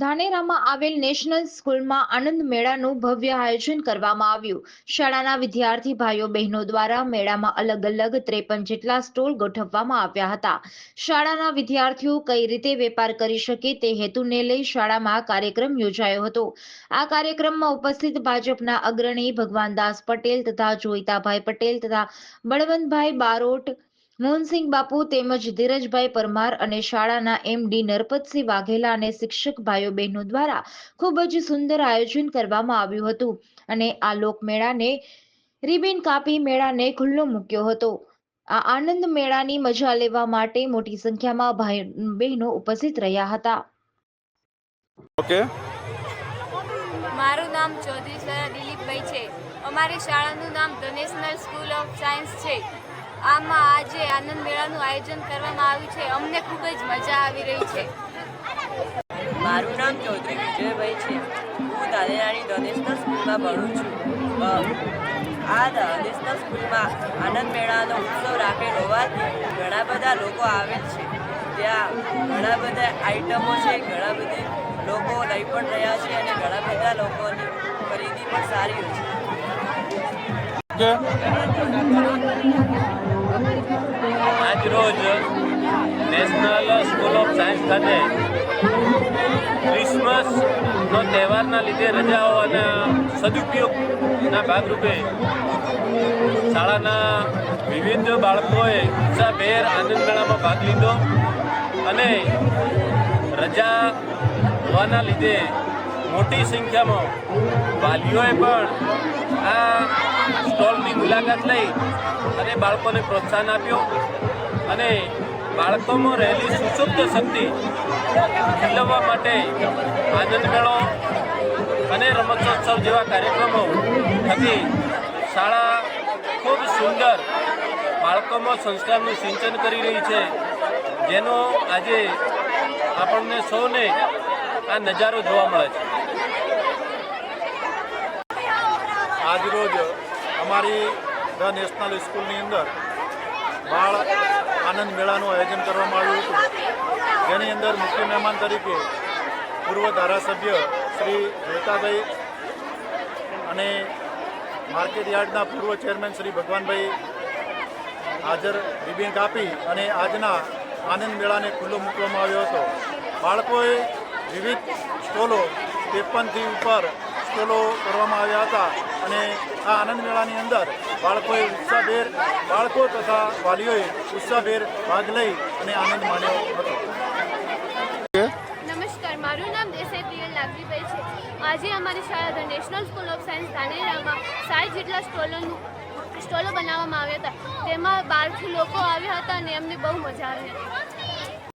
ધાનેરામાં આવેલ નેશનલ સ્કૂલમાં આનંદ મેળાનું ભવ્ય આયોજન કરવામાં આવ્યું. શાળાના વિદ્યાર્થી ભાઈઓ બહેનો દ્વારા મેળામાં અલગ અલગ ત્રેપન જેટલા સ્ટોલ ગોઠવવામાં આવ્યા હતા. શાળાના વિદ્યાર્થીઓ કઈ રીતે વેપાર કરી શકે તે હેતુને લઈ શાળામાં કાર્યક્રમ યોજાયો હતો. આ કાર્યક્રમમાં ઉપસ્થિત ભાજપના અગ્રણી ભગવાનદાસ પટેલ તથા જોઈતાભાઈ પટેલ તથા બળવંતભાઈ બારોટ મોહનસિંહ બાપુ તેમજ ધીરજભાઈ પરમાર અને શાળાના એમડી નરપતસિંહ વાઘેલા અને શિક્ષક ભાઈઓ બહેનો દ્વારા ખૂબ જ સુંદર આયોજન કરવામાં આવ્યું હતું. અને આ લોકમેળાને રિબિન કાપી મેળાને ખુલ્લો મૂક્યો હતો. આ આનંદ મેળાની મજા લેવા માટે મોટી સંખ્યામાં ભાઈ બહેનો ઉપસ્થિત રહ્યા હતા. ઓકે. મારું નામ ચૌધરી સરા દિલીપભાઈ છે. અમારી શાળાનું નામ ધનેશનલ સ્કૂલ ઓફ સાયન્સ છે. આમાં આજે આનંદ મેળાનું આયોજન કરવામાં આવ્યું છે. અમને ખૂબ જ મજા આવી રહી છે. મારું નામ ચૌધરી વિજયભાઈ છે. હું દાદેરાની ધ સ્કૂલમાં ભણું છું. આ ધ સ્કૂલમાં આનંદ મેળાનો ઉત્સવ રાખેલ હોવાથી ઘણા બધા લોકો આવેલ છે. ત્યાં ઘણા બધા આઈટમો છે, ઘણા બધા લોકો લઈ પણ રહ્યા છે અને ઘણા બધા લોકોની ખરીદી પણ સારી હોય છે. આજ રોજ નેશનલ સ્કૂલ ઓફ સાયન્સ ખાતે ક્રિસમસનો તહેવારના લીધે રજાઓ અને સદુપયોગના ભાગરૂપે શાળાના વિવિધ બાળકોએ ઉત્સાહભેર આનંદ મેળામાં ભાગ લીધો અને રજા હોવાના લીધે મોટી સંખ્યામાં વાલીઓએ પણ આ સ્ટોલની મુલાકાત લઈ અને બાળકોને પ્રોત્સાહન આપ્યું અને બાળકોમાં રહેલી સુષુપ્ત શક્તિ ખીલવવા માટે આનંદ મેળો અને રમતોત્સવ જેવા કાર્યક્રમો થકી શાળા ખૂબ સુંદર બાળકોમાં સંસ્કારનું સિંચન કરી રહી છે, જેનો આજે આપણને સૌને આ નજારો જોવા મળે છે. આજરોજ અમારી ધ નેશનલ સ્કૂલની અંદર બાળ આનંદ મેળાનું આયોજન કરવામાં આવ્યું હતું. જેની અંદર મુખ્ય મહેમાન તરીકે પૂર્વ ધારાસભ્ય શ્રી જોતાભાઈ અને માર્કેટ યાર્ડના પૂર્વ ચેરમેન શ્રી ભગવાનભાઈ હાજર રિબિન કાપી અને આજના આનંદ મેળાને ખુલ્લો મૂકવામાં આવ્યો હતો. બાળકોએ વિવિધ સ્ટોલો, ત્રેપનથી ઉપર સ્ટોલો કરવામાં આવ્યા હતા અને આ આનંદ મેળાની અંદર બાળકોએ ઉત્સાહભેર, બાળકો તથા વાલીઓએ ઉત્સાહભેર ભાગ લઈ અને આનંદ માણ્યો હતો. નમસ્કાર, મારું નામ દેસાઈ પ્રિયલ નાગરીભાઈ છે. આજે અમારી શાળા the national school of science ધાનેરામાં સાઠ જેટલા સ્ટોલોનું, સ્ટોલો બનાવવામાં આવ્યા હતા. તેમાં બહારથી લોકો આવ્યા હતા અને એમને બહુ મજા આવી હતી.